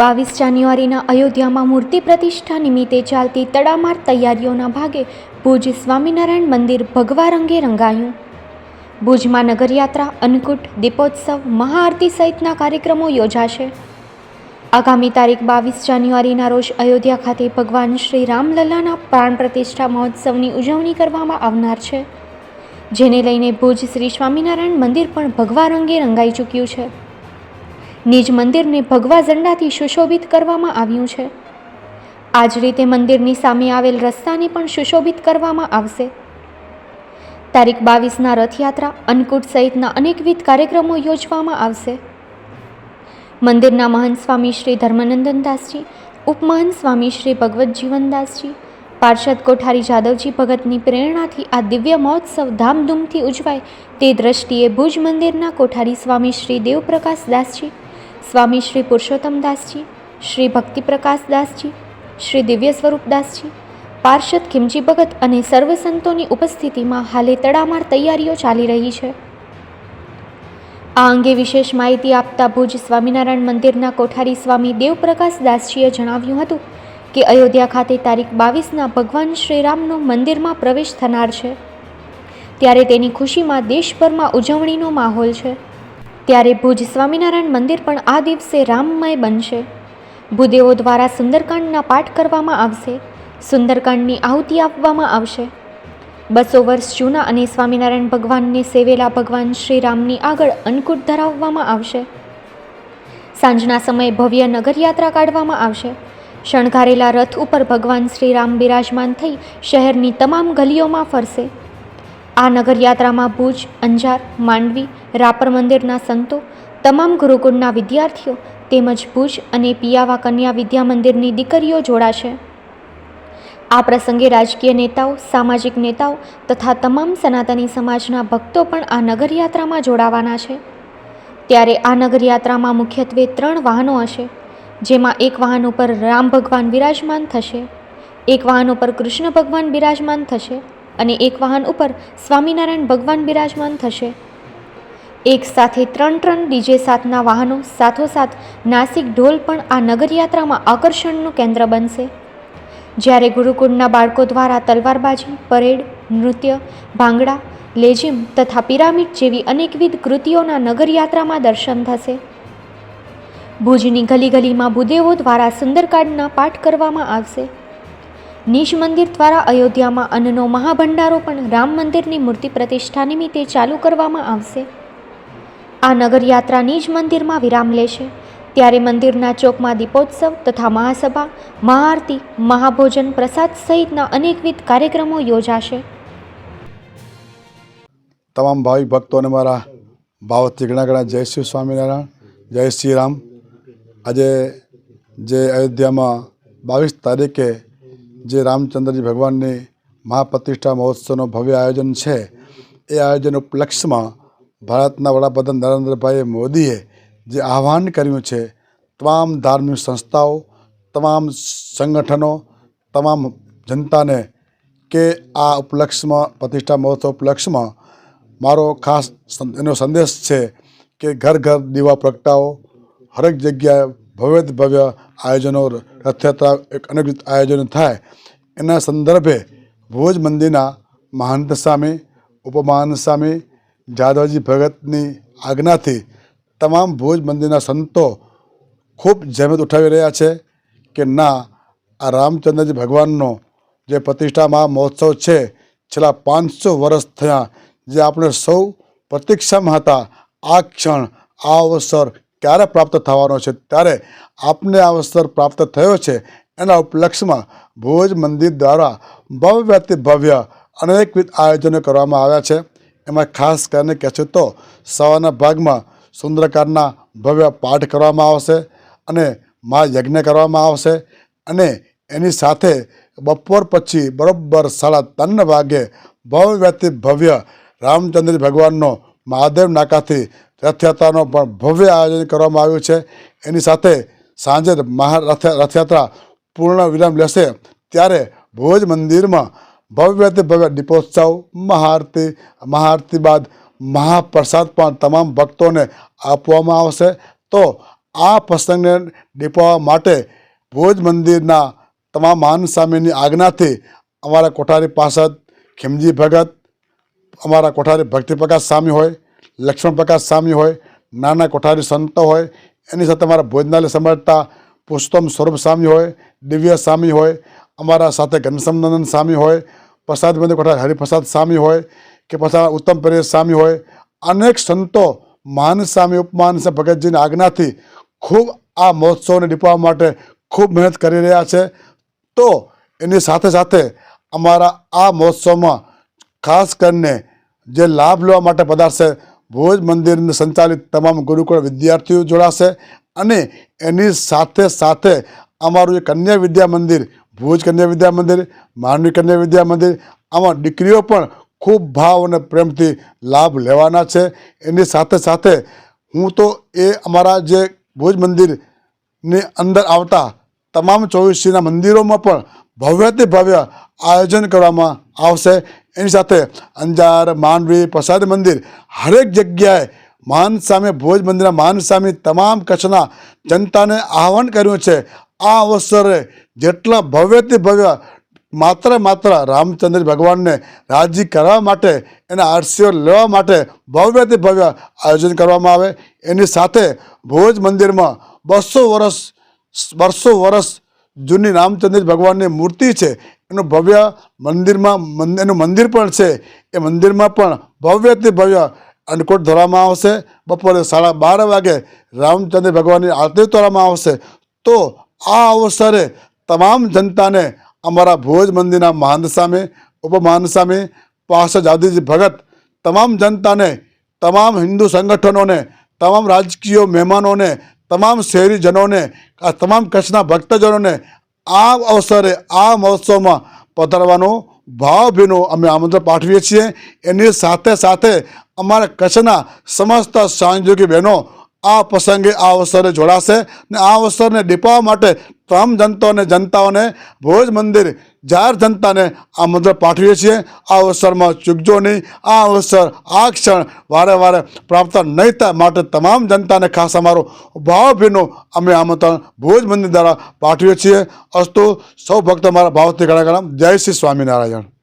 બાવીસ જાન્યુઆરીના અયોધ્યામાં મૂર્તિ પ્રતિષ્ઠા નિમિત્તે ચાલતી તડામાર તૈયારીઓના ભાગે ભુજ સ્વામિનારાયણ મંદિર ભગવા રંગે રંગાયું. ભુજમાં નગરયાત્રા, અન્નકૂટ, દીપોત્સવ, મહાઆરતી સહિતના કાર્યક્રમો યોજાશે. આગામી તારીખ બાવીસ જાન્યુઆરીના રોજ અયોધ્યા ખાતે ભગવાન શ્રી રામલલ્લાના પ્રાણ પ્રતિષ્ઠા મહોત્સવની ઉજવણી કરવામાં આવનાર છે. જેને લઈને ભુજ શ્રી સ્વામિનારાયણ મંદિર પણ ભગવા રંગે રંગાઈ ચૂક્યું છે. નિજ મંદિરને ભગવા ઝંડાથી સુશોભિત કરવામાં આવ્યું છે. આ જ રીતે મંદિરની સામે આવેલ રસ્તાને પણ સુશોભિત કરવામાં આવશે. તારીખ બાવીસના રથયાત્રા, અન્નકૂટ સહિતના અનેકવિધ કાર્યક્રમો યોજવામાં આવશે. મંદિરના મહંત સ્વામી શ્રી ધર્મનંદનદાસજી ઉપમહંત સ્વામી શ્રી ભગવત જીવનદાસજી પાર્ષદ કોઠારી જાદવજી ભગતની પ્રેરણાથી આ દિવ્ય મહોત્સવ ધામધૂમથી ઉજવાય તે દ્રષ્ટિએ ભુજ મંદિરના કોઠારી સ્વામી શ્રી દેવપ્રકાશ દાસજી સ્વામી શ્રી પુરુષોત્તમદાસજી શ્રી ભક્તિપ્રકાશદાસજી શ્રી દિવ્ય સ્વરૂપદાસજી પાર્ષદ ખીમજી ભગત અને સર્વ સંતોની ઉપસ્થિતિમાં હાલે તડામાર તૈયારીઓ ચાલી રહી છે. આ અંગે વિશેષ માહિતી આપતા ભુજ સ્વામિનારાયણ મંદિરના કોઠારી સ્વામી દેવપ્રકાશ દાસજીએ જણાવ્યું હતું કે અયોધ્યા ખાતે તારીખ બાવીસના ભગવાન શ્રીરામનો મંદિરમાં પ્રવેશ થનાર છે. ત્યારે તેની ખુશીમાં દેશભરમાં ઉજવણીનો માહોલ છે. ત્યારે ભુજ સ્વામિનારાયણ મંદિર પણ આ દિવસે રામમય બનશે. ભૂદેવો દ્વારા સુંદરકાંડના પાઠ કરવામાં આવશે, સુંદરકાંડની આહુતિ આપવામાં આવશે. બસો વર્ષ જૂના અને સ્વામિનારાયણ ભગવાનને સેવેલા ભગવાન શ્રી રામની આગળ અન્નકૂટ ધરાવવામાં આવશે. સાંજના સમયે ભવ્ય નગરયાત્રા કાઢવામાં આવશે. શણગારેલા રથ ઉપર ભગવાન શ્રી રામ બિરાજમાન થઈ શહેરની તમામ ગલીઓમાં ફરશે. આ નગરયાત્રામાં ભુજ, અંજાર, માંડવી રાપર મંદિરના સંતો, તમામ ગુરુકુળના વિદ્યાર્થીઓ તેમજ ભુજ અને પિયાવા કન્યા વિદ્યા મંદિરની દીકરીઓ જોડાશે. આ પ્રસંગે રાજકીય નેતાઓ, સામાજિક નેતાઓ તથા તમામ સનાતની સમાજના ભક્તો પણ આ નગરયાત્રામાં જોડાવાના છે. ત્યારે આ નગરયાત્રામાં મુખ્યત્વે ત્રણ વાહનો હશે, જેમાં એક વાહન ઉપર રામ ભગવાન બિરાજમાન થશે, એક વાહન ઉપર કૃષ્ણ ભગવાન બિરાજમાન થશે અને એક વાહન ઉપર સ્વામિનારાયણ ભગવાન બિરાજમાન થશે. એક સાથે ત્રણ ત્રણ ડીજે સાથના વાહનો, સાથોસાથ નાસિક ઢોલ પણ આ નગરયાત્રામાં આકર્ષણનું કેન્દ્ર બનશે. જ્યારે ગુરુકુળના બાળકો દ્વારા તલવારબાજી, પરેડ, નૃત્ય, ભાંગડા લેઝિમ તથા પિરામિડ જેવી અનેકવિધ કૃતિઓના નગરયાત્રામાં દર્શન થશે. ભુજની ગલી ગલીમાં ભૂદેવો દ્વારા સુંદરકાંડના પાઠ કરવામાં આવશે. નિશ મંદિર દ્વારા અયોધ્યામાં અન્નનો મહાભંડારો પણ રામ મંદિરની મૂર્તિ પ્રતિષ્ઠા નિમિત્તે ચાલુ કરવામાં આવશે. આ નગરયાત્રા નિજ મંદિરમાં વિરામ લેશે. ત્યારે મંદિરના ચોકમાં દીપોત્સવ તથા મહાસભા, મહાઆરતી, મહાભોજન પ્રસાદ સહિતના અનેકવિધ કાર્યક્રમો યોજાશે. તમામ ભાવિક ભક્તોને મારા ભાવથી ઘણા ઘણા જય શ્રી સ્વામિનારાયણ, જય શ્રી રામ. આજે જે અયોધ્યામાં બાવીસ તારીખે જે રામચંદ્રજી ભગવાનની મહાપ્રતિષ્ઠા મહોત્સવનો ભવ્ય આયોજન છે, એ આયોજન ઉપલક્ષમાં ભારતના વડાપ્રધાન નરેન્દ્રભાઈ મોદીએ જે આહ્વાન કર્યું છે, તમામ ધાર્મિક સંસ્થાઓ, તમામ સંગઠનો, તમામ જનતાને કે આ ઉપલક્ષમાં, પ્રતિષ્ઠા મહોત્સવ ઉપલક્ષમાં મારો ખાસ એનો સંદેશ છે કે ઘર ઘર દીવા પ્રગટાવો, હરેક જગ્યાએ ભવ્ય ભવ્ય આયોજનો, રથયાત્રા એક અનેક આયોજનો થાય. એના સંદર્ભે ભુજ મંદિરના મહંત સ્વામી ઉપમહંત સામે જાદવજી ભગતની આજ્ઞાથી તમામ ભુજ મંદિરના સંતો ખૂબ જહેમત ઉઠાવી રહ્યા છે કે ના, આ રામચંદ્રજી ભગવાનનો જે પ્રતિષ્ઠા મહા મહોત્સવ છે, છેલ્લા પાંચસો વર્ષ થયા, જે આપણે સૌ પ્રતીક્ષામાં હતા, આ ક્ષણ, આ અવસર ક્યારે પ્રાપ્ત થવાનો છે? ત્યારે આપને આ અવસર પ્રાપ્ત થયો છે એના ઉપલક્ષમાં ભુજ મંદિર દ્વારા ભવ્યથી ભવ્ય અનેકવિધ આયોજનો કરવામાં આવ્યા છે. એમાં ખાસ કરીને કહે છે તો સવારના ભાગમાં સુંદરકાંડના ભવ્ય પાઠ કરવામાં આવશે અને મા યજ્ઞ કરવામાં આવશે અને એની સાથે બપોર પછી બરોબર સાડા ત્રણ વાગે ભવ્યથી ભવ્ય રામચંદ્ર ભગવાનનો મહાદેવ નાકાથી રથયાત્રાનો પણ ભવ્ય આયોજન કરવામાં આવ્યું છે. એની સાથે સાંજે મહા રથ રથયાત્રા પૂર્ણ વિરામ લેશે ત્યારે ભુજ મંદિરમાં ભવ્યથી ભવ્ય દીપોત્સવ, મહાઆરતી મહાઆરતી બાદ મહાપ્રસાદ પણ તમામ ભક્તોને આપવામાં આવશે. તો આ પ્રસંગને દીપાવવા માટે ભોજ મંદિરના તમામ માન સ્વામીની આજ્ઞાથી અમારા કોઠારી પાસદ ખીમજી ભગત, અમારા કોઠારી ભક્તિપ્રકાશ સ્વામી હોય લક્ષ્મણ પ્રકાશ સ્વામી હોય, નાના કોઠારી સંતો હોય, એની સાથે અમારા ભોજનાલય સમજતા પુષ્તમ સ્વરૂપ સ્વામી હોય, દિવ્ય સ્વામી હોય અમારા સાથે ઘનશ્યામનંદન સ્વામી હોય, પ્રસાદ મંદિર કોઠાર હરિપ્રસાદ સ્વામી હોય કે પછી ઉત્તમ પરેશ સ્વામી હોય, અનેક સંતો મહાન સ્વામી ઉપમાન છે ભગતજીની આજ્ઞાથી ખૂબ આ મહોત્સવને દીપાવવા માટે ખૂબ મહેનત કરી રહ્યા છે. તો એની સાથે સાથે અમારા આ મહોત્સવમાં ખાસ કરીને જે લાભ લેવા માટે પધારશે ભોજ મંદિરને સંચાલિત તમામ ગુરુકુળ વિદ્યાર્થીઓ જોડાશે અને એની સાથે સાથે અમારું જે કન્યા વિદ્યા મંદિર, ભુજ કન્યા વિદ્યા મંદિર, માંડવી કન્યા વિદ્યા મંદિર, આમાં દીકરીઓ પણ ખૂબ ભાવ અને પ્રેમથી લાભ લેવાના છે. એની સાથે સાથે હું તો એ અમારા જે ભુજ મંદિરની અંદર આવતા તમામ ચોવીસીના મંદિરોમાં પણ ભવ્યથી ભવ્ય આયોજન કરવામાં આવશે. એની સાથે અંજાર, માંડવી, પ્રસાદ મંદિર, હરેક જગ્યાએ માન સામે ભોજ મંદિરના માન સામે તમામ કચ્છના જનતાને આહવાન કર્યું છે. આ અવસરે જેટલા ભવ્યથી ભવ્ય માત્ર માત્ર રામચંદ્ર ભગવાનને રાજી કરવા માટે એના આરસીઓ લેવા માટે ભવ્યથી ભવ્ય આયોજન કરવામાં આવે. એની સાથે ભોજ મંદિરમાં બસો વર્ષ બસો વર્ષ જૂની રામચંદ્ર ભગવાનની મૂર્તિ છે. એનું ભવ્ય મંદિરમાં એનું મંદિર પણ છે. એ મંદિરમાં પણ ભવ્યથી ભવ્ય અન્નકૂટ ધરવામાં આવશે. બપોરે સાડા બાર વાગે રામચંદ્ર ભગવાનની આરતી ધરવામાં આવશે. તો આ અવસરે તમામ જનતાને અમારા ભોજ મંદિરના મહાન સામે ઉપમહાન સામે, પાર્ષદ જાદીજી ભગત, તમામ જનતાને, તમામ હિન્દુ સંગઠનોને, તમામ રાજકીય મહેમાનોને, તમામ શહેરીજનોને, આ તમામ કચ્છના ભક્તજનોને આ અવસરે, આ મહોત્સવમાં પધારવાનો ભાવભીનું અમે આમંત્રણ પાઠવીએ છીએ. એની સાથે સાથે અમારા કચ્છના સમસ્ત સહયોગી બહેનો આ પ્રસંગે આ અવસરે જોડાશે ને આ અવસરને દીપાવવા માટે તમામ જનતાઓને જનતાઓને ભોજ મંદિર જાહેર જનતાને આમંત્રણ પાઠવીએ છીએ. આ અવસરમાં ચૂકજો નહીં. આ અવસર આ ક્ષણ વારે વારે પ્રાપ્ત નહીં થાય માટે તમામ જનતાને ખાસ અમારું ભાવભીનું અમે આમંત્રણ ભોજ મંદિર દ્વારા પાઠવીએ છીએ. અસ્તુ સૌ ભક્ત મારા ભાવથી ઘણા જય શ્રી સ્વામિનારાયણ.